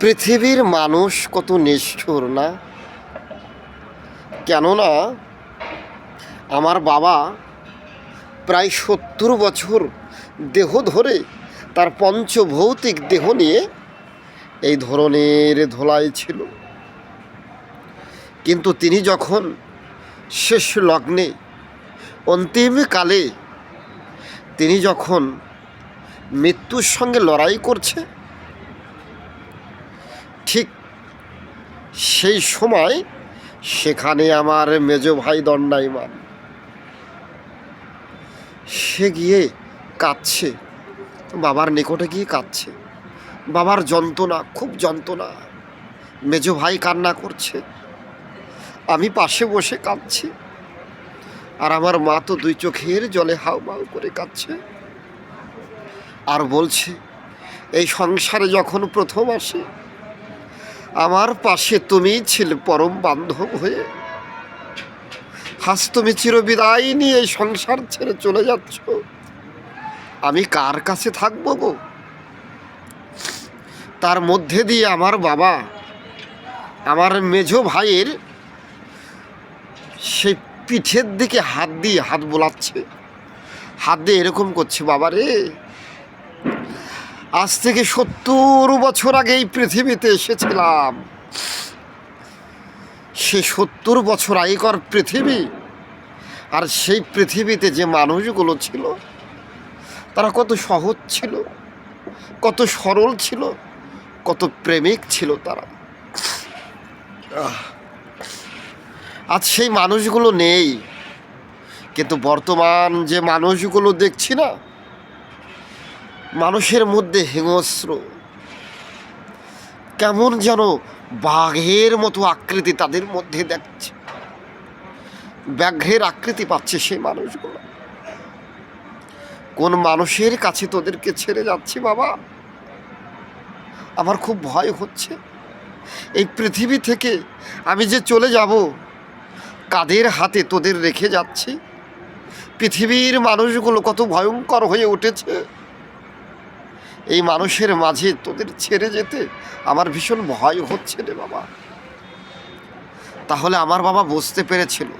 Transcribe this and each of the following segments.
পৃথিবীর মানুষ কত নিষ্ঠুর না? কেননা আমার বাবা প্রায় সত্তর বছর দেহ ধরে তার পঞ্চভৌতিক দেহ নিয়ে এই ধরনের ধোলাই ছিল। কিন্তু তিনি যখন শেষ লগ্নে অন্তিমকালে তিনি যখন মৃত্যুর সঙ্গে লড়াই করছে ঠিক সেই সময় সেখানে আমার মেজ ভাই দণ্ডায়মান। সে গিয়ে কাঁদছে। বাবার নিকটে গিয়ে কাঁদছে। বাবার যন্ত্রণা, খুব যন্ত্রণা। মেজ ভাই কান্না করছে। আমি পাশে বসে কাঁদছি। আর আমার মা তো দুই চোখের জলে হাউ মাউ করে কাঁদছে। আর বলছে, এই সংসারে যখন প্রথম আসে আমার পাশে তুমি ছিলে পরম বান্ধব হয়ে। হাস তুমি চিরবিদায় নিয়ে সংসার ছেড়ে চলে যাচ্ছ। আমি কার কাছে থাকব গো? তার মধ্যে দিয়ে আমার বাবা, আমার মেজ ভাইয়ের সেই পিঠের দিকে হাত দিয়ে হাত বোলাচ্ছে। হাত দিয়ে এরকম করছে, বাবা রে আজ থেকে সত্তর বছর আগে এই পৃথিবীতে এসেছিলাম। সে সত্তর বছর আগেকার পৃথিবী আর সেই পৃথিবীতে যে মানুষগুলো ছিল, তারা কত সহজ ছিল, কত সরল ছিল, কত প্রেমিক ছিল তারা। আজ সেই মানুষগুলো নেই, কিন্তু বর্তমান যে মানুষগুলো দেখছি না মানুষের মধ্যে হিংস্র। কেমন যেন বাঘের মতো আকৃতি তাদের মধ্যে দেখছে। ব্যাঘ্রের আকৃতি পাচ্ছে সেই মানুষগুলো। কোন মানুষের কাছে তোদেরকে ছেড়ে যাচ্ছি বাবা? আমার খুব ভয় হচ্ছে। এই পৃথিবী থেকে আমি যে চলে যাব, কাদের হাতে তোদের রেখে যাচ্ছি? পৃথিবীর মানুষগুলো কত ভয়ঙ্কর হয়ে উঠেছে। এই মানুষের মাঝে তোদের ছেড়ে যেতে আমার ভীষণ ভয় হচ্ছে রে বাবা। তাহলে আমার বাবা বুঝতে পেরেছিল,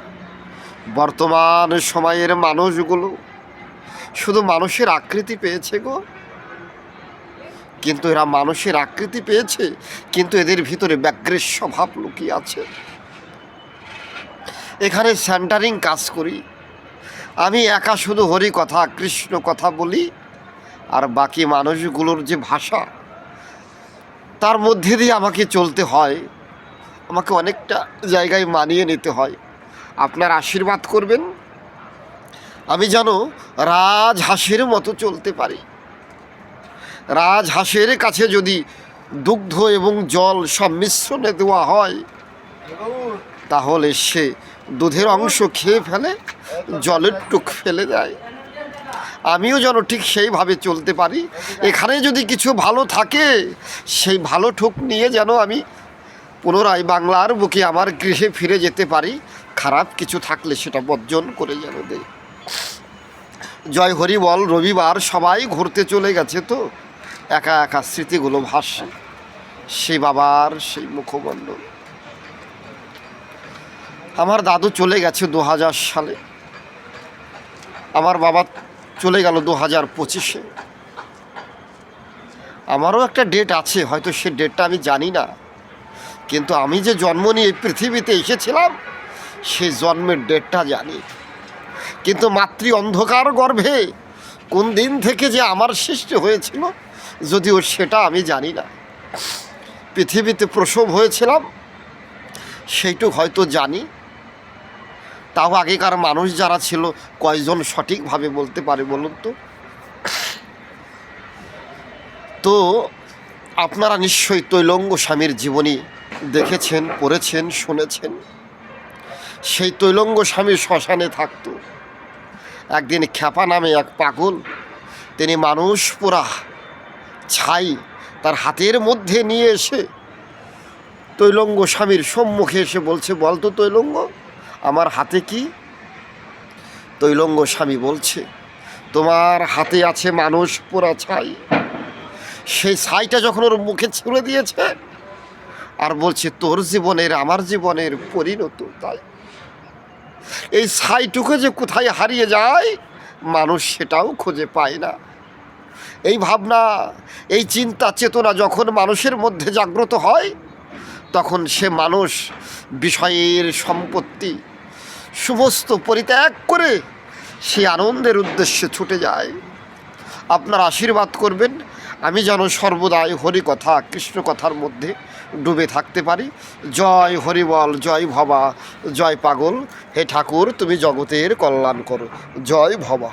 বর্তমান সময়ের মানুষগুলো শুধু মানুষের আকৃতি পেয়েছে গো। কিন্তু এরা মানুষের আকৃতি পেয়েছে, কিন্তু এদের ভিতরে ব্যাঘ্রের স্বভাব লুকিয়ে আছে। এখানে সেন্টারিং কাজ করি। আমি একা শুধু হরি কথা, কৃষ্ণ কথা বলি আর বাকি মানুষগুলোর যে ভাষা, তার মধ্যে দিয়ে আমাকে চলতে হয়। আমাকে অনেকটা জায়গায় মানিয়ে নিতে হয়। আপনার আশীর্বাদ করবেন। আমি যেন রাজহাঁসের মতো চলতে পারি। রাজহাঁসের কাছে যদি দুগ্ধ এবং জল সব মিশ্রণে দেওয়া হয়, তাহলে সে দুধের অংশ খেয়ে ফেলে, জলের টুক ফেলে দেয়। আমিও যেন ঠিক সেইভাবে চলতে পারি। এখানে যদি কিছু ভালো থাকে, সেই ভালো ঠোক নিয়ে যেন আমি পুনরায় বাংলার বুকে আমার গৃহে ফিরে যেতে পারি। খারাপ কিছু থাকলে সেটা বর্জন করে যেন দেয় জয় হরি বল, রবিবার সবাই ঘুরতে চলে গেছে তো? একা একা স্মৃতিগুলো ভাসছে সেই বাবার, সেই মুখমণ্ডল। আমার দাদু চলে গেছে দু হাজার সালে। আমার বাবা চলে গেল দু হাজার পঁচিশে। আমারও একটা ডেট আছে, হয়তো সে ডেটটা আমি জানি না। কিন্তু আমি যে জন্ম নিয়ে এই পৃথিবীতে এসেছিলাম সেই জন্মের ডেটটা জানি। কিন্তু মাতৃ অন্ধকার গর্ভে কোন দিন থেকে যে আমার সৃষ্টি হয়েছিল, যদিও সেটা আমি জানি না। পৃথিবীতে প্রসব হয়েছিলাম, সেইটুক হয়তো জানি। তাও আগেকার মানুষ যারা ছিল, কয়জন সঠিকভাবে বলতে পারে বলুন তো? তো আপনারা নিশ্চয়ই তৈলঙ্গ স্বামীর জীবনী দেখেছেন, পড়েছেন, শুনেছেন। সেই তৈলঙ্গ স্বামী শ্মশানে থাকতো। একদিন খ্যাপা নামে এক পাগল, তিনি মানুষ পোড়া ছাই তার হাতের মধ্যে নিয়ে এসে তৈলঙ্গ স্বামীর সম্মুখে এসে বলছে বলতো তৈলঙ্গ। আমার হাতে কি? তৈলঙ্গ স্বামী বলছে, তোমার হাতে আছে মানুষ পোড়া ছাই। সেই ছাইটা যখন ওর মুখে ছুঁড়ে দিয়েছে আর বলছে, তোর জীবনের, আমার জীবনের পরিণত তাই। এই ছাইটুকু যে কোথায় হারিয়ে যায়, মানুষ সেটাও খুঁজে পায় না। এই ভাবনা, এই চিন্তা, চেতনা যখন মানুষের মধ্যে জাগ্রত হয়, তখন সে মানুষ বিষয়ের সম্পত্তি সমস্ত পরিত্যাগ করে সে আনন্দের উদ্দেশ্যে ছুটে যায়। আপনার আশীর্বাদ করবেন, আমি যেন সর্বদাই হরি কথা কৃষ্ণ কথার মধ্যে ডুবে থাকতে পারি। জয় হরিবল, জয় ভবা, জয় পাগল, হে ঠাকুর, তুমি জগতের কল্যাণ করো। জয় ভবা।